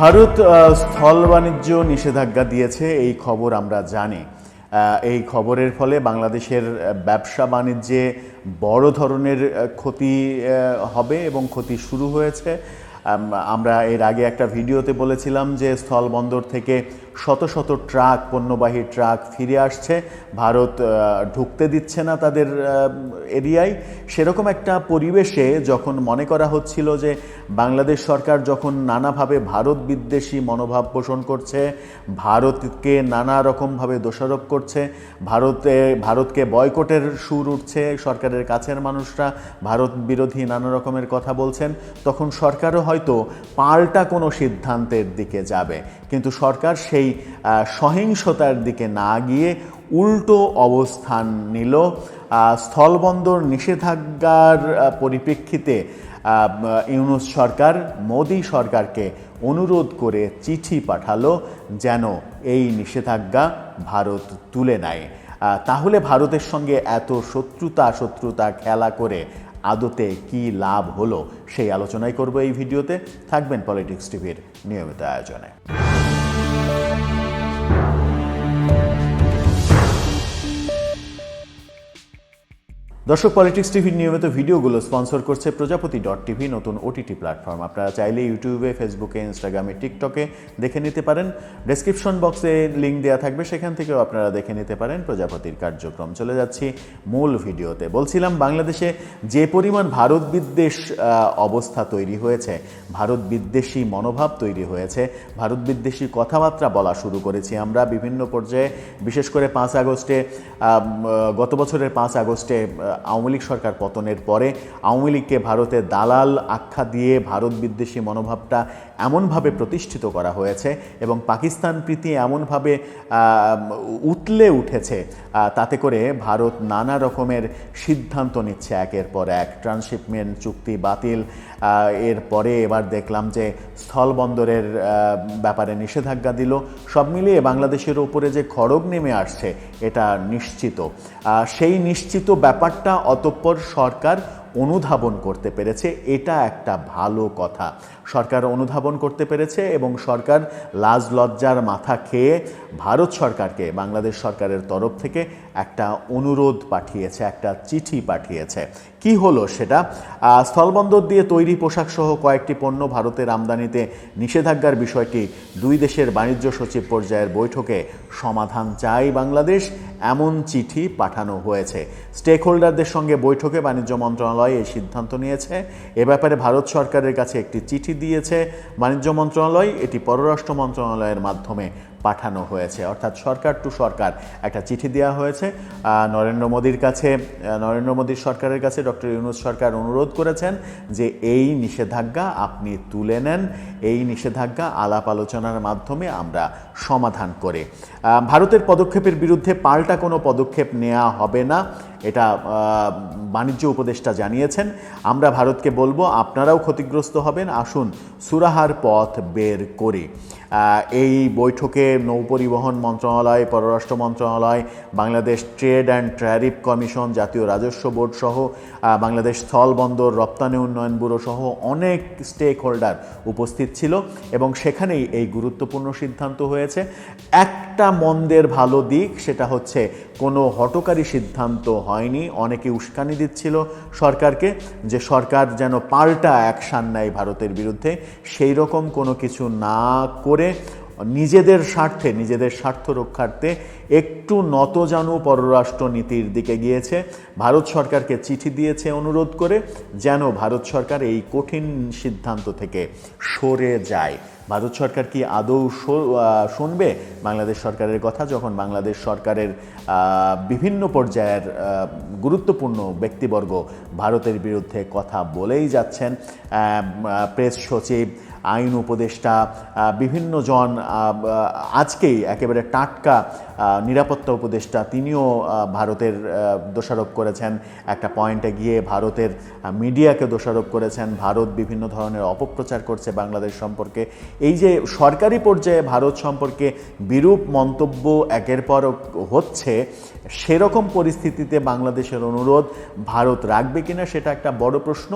ভারত স্থল বাণিজ্য নিষেধাজ্ঞা দিয়েছে, এই খবর আমরা জানি। এই খবরের ফলে বাংলাদেশের ব্যবসা বাণিজ্যে বড় ধরনের ক্ষতি হবে এবং ক্ষতি শুরু হয়েছে। আমরা এর আগে একটা ভিডিওতে বলেছিলাম যে স্থলবন্দর থেকে শত শত ট্রাক, পণ্যবাহী ট্রাক ফিরে আসছে। ভারত ঢুকতে দিচ্ছে না তাদের এরিয়ায়। সেরকম একটা পরিবেশে যখন মনে করা হচ্ছিল যে বাংলাদেশ সরকার যখন নানাভাবে ভারত বিদ্বেষী মনোভাব পোষণ করছে, ভারতকে নানা রকমভাবে দোষারোপ করছে, ভারতে, ভারতকে বয়কটের সুর উঠছে, সরকারের কাছের মানুষরা ভারত বিরোধী নানা রকমের কথা বলছেন, তখন সরকারও হয়তো পাল্টা কোনো সিদ্ধান্তের দিকে যাবে। কিন্তু সরকার সেই সহিংসতার দিকে না গিয়ে উল্টো অবস্থান নিল। স্থলবন্দর নিষেধাজ্ঞার পরিপ্রেক্ষিতে ইউনুস সরকার, মোদী সরকারকে অনুরোধ করে চিঠি পাঠালো যেন এই নিষেধাজ্ঞা ভারত তুলে নেয়। তাহলে ভারতের সঙ্গে এত শত্রুতা শত্রুতা খেলা করে আদতে কি লাভ হলো সেই আলোচনাই করব এই ভিডিওতে। থাকবেন পলিটিক্স টিভির নিয়মিত আয়োজনে। দর্শক পলিটিক্স টিভির নিয়মিত ভিডিওগুলো স্পন্সর করছে প্রজাপতি ডট টিভি নতুন ওটিটি প্ল্যাটফর্ম আপনারা চাইলে ইউটিউবে ফেসবুকে ইনস্টাগ্রামে টিকটকে দেখে নিতে পারেন। ডেসক্রিপশন বক্সে লিঙ্ক দেওয়া থাকবে, সেখান থেকেও আপনারা দেখে নিতে পারেন প্রজাপতির কার্যক্রম। চলে যাচ্ছি মূল ভিডিওতে। বলছিলাম বাংলাদেশে যে পরিমাণ ভারত বিদ্বেষ অবস্থা তৈরি হয়েছে, ভারত বিদ্বেষী মনোভাব তৈরি হয়েছে, ভারত বিদ্বেষী কথাবার্তা বলা শুরু করেছি আমরা বিভিন্ন পর্যায়ে, বিশেষ করে পাঁচ আগস্টে গত বছরের পাঁচ আগস্টে আওয়ামী লীগ সরকার পতনের পরে আওয়ামী লীগকে ভারতের দালাল আখ্যা দিয়ে ভারত বিদ্বেষী মনোভাবটা এমনভাবে প্রতিষ্ঠিত করা হয়েছে এবং পাকিস্তান প্রীতি এমনভাবে উতলে উঠেছে তাতে করে ভারত নানা রকমের সিদ্ধান্ত নিচ্ছে একের পর এক। ট্রান্সশিপমেন্ট চুক্তি বাতিল আহ, এরপরে এবার দেখলাম যে স্থলবন্দরের ব্যাপারে নিষেধাজ্ঞা দিল। সব মিলিয়ে বাংলাদেশের উপরে যে খড়গ নেমে আসছে এটা নিশ্চিত। সেই নিশ্চিত ব্যাপারটা অতঃপর সরকার অনুধাবন করতে পেরেছে, এটা একটা ভালো কথা। সরকার অনুধাবন করতে পেরেছে এবং সরকার লাজ লজ্জার মাথা খেয়ে ভারত সরকারকে, বাংলাদেশ সরকারের তরফ থেকে একটা অনুরোধ পাঠিয়েছে, একটা চিঠি পাঠিয়েছে। কি হলো সেটা? স্থলবন্দর দিয়ে তৈরি পোশাক সহ কয়েকটি পণ্য ভারতের আমদানিতে নিষেধাজ্ঞার বিষয়টি দুই দেশের বাণিজ্য সচিব পর্যায়ের বৈঠকে সমাধান চাই বাংলাদেশ। এমন চিঠি পাঠানো হয়েছে। স্টেক হোল্ডারদের সঙ্গে বৈঠকে বাণিজ্য মন্ত্রণালয় এই সিদ্ধান্ত নিয়েছে। এ ব্যাপারে ভারত সরকারের কাছে একটি চিঠি দিয়েছে। বাণিজ্য মন্ত্রণালয় এটি পররাষ্ট্র মন্ত্রণালয়ের মাধ্যমে পাঠানো হয়েছে। অর্থাৎ সরকার টু সরকার একটা চিঠি দেওয়া হয়েছে। নরেন্দ্র মোদীর কাছে নরেন্দ্র মোদীর সরকারের কাছে ডক্টর ইউনুস সরকার অনুরোধ করেছেন যে এই নিষেধাজ্ঞা আপনি তুলে নেন। এই নিষেধাজ্ঞা আলাপ আলোচনার মাধ্যমে আমরা সমাধান করে। ভারতের পদক্ষেপের বিরুদ্ধে পাল্টা কোনো পদক্ষেপ নেওয়া হবে না। এটা বাণিজ্য উপদেষ্টা জানিয়েছেন। আমরা ভারতকে বলব, আপনারাও ক্ষতিগ্রস্ত হবেন। আসুন সুরাহার পথ বের করি। এই বৈঠকে নৌপরিবহন মন্ত্রণালয়, পররাষ্ট্র মন্ত্রণালয়, Bangladesh trade and tariff commission, জাতীয় রাজস্ব বোর্ড সহ বাংলাদেশ স্থল বন্দর, রপ্তানি উন্নয়ন ব্যুরো সহ অনেক স্টেক হোল্ডার উপস্থিত ছিল এবং সেখানেই এই গুরুত্বপূর্ণ সিদ্ধান্ত হয়েছে। একটা মন্দের ভালো দিক, সেটা হচ্ছে কোনো হটকারী সিদ্ধান্ত হয়নি, অনেকে উস্কানি দিচ্ছিল সরকারকে যে সরকার যেন পাল্টা অ্যাকশান নেয় ভারতের বিরুদ্ধে। সেই রকম কোনো কিছু না করে নিজেদের স্বার্থে, নিজেদের স্বার্থ রক্ষার্থে একটু নতজানু পররাষ্ট্র নীতির দিকে গিয়েছে। ভারত সরকারকে চিঠি দিয়েছে অনুরোধ করে যেন ভারত সরকার এই কঠিন সিদ্ধান্ত থেকে সরে যায়। ভারত সরকার কি আদৌ শুনবে? বাংলাদেশ সরকারের কথা যখন বাংলাদেশ সরকারের বিভিন্ন পর্যায়ের গুরুত্বপূর্ণ ব্যক্তিবর্গ ভারতের বিরুদ্ধে কথা বলেই যাচ্ছেন প্রেস সচিব আইন উপদেষ্টা বিভিন্ন জন আজকেই একেবারে টাটকা নিরাপত্তা উপদেষ্টা তিনিও ভারতের দোষারোপ করেছেন। একটা পয়েন্টে গিয়ে ভারতের মিডিয়াকে দোষারোপ করেছেন। ভারত বিভিন্ন ধরনের অপপ্রচার করছে বাংলাদেশ সম্পর্কে। এই যে সরকারি পর্যায়ে ভারত সম্পর্কে বিরূপ মন্তব্য একের পর হচ্ছে, সেরকম পরিস্থিতিতে বাংলাদেশের অনুরোধ ভারত রাখবে কিনা সেটা একটা বড় প্রশ্ন।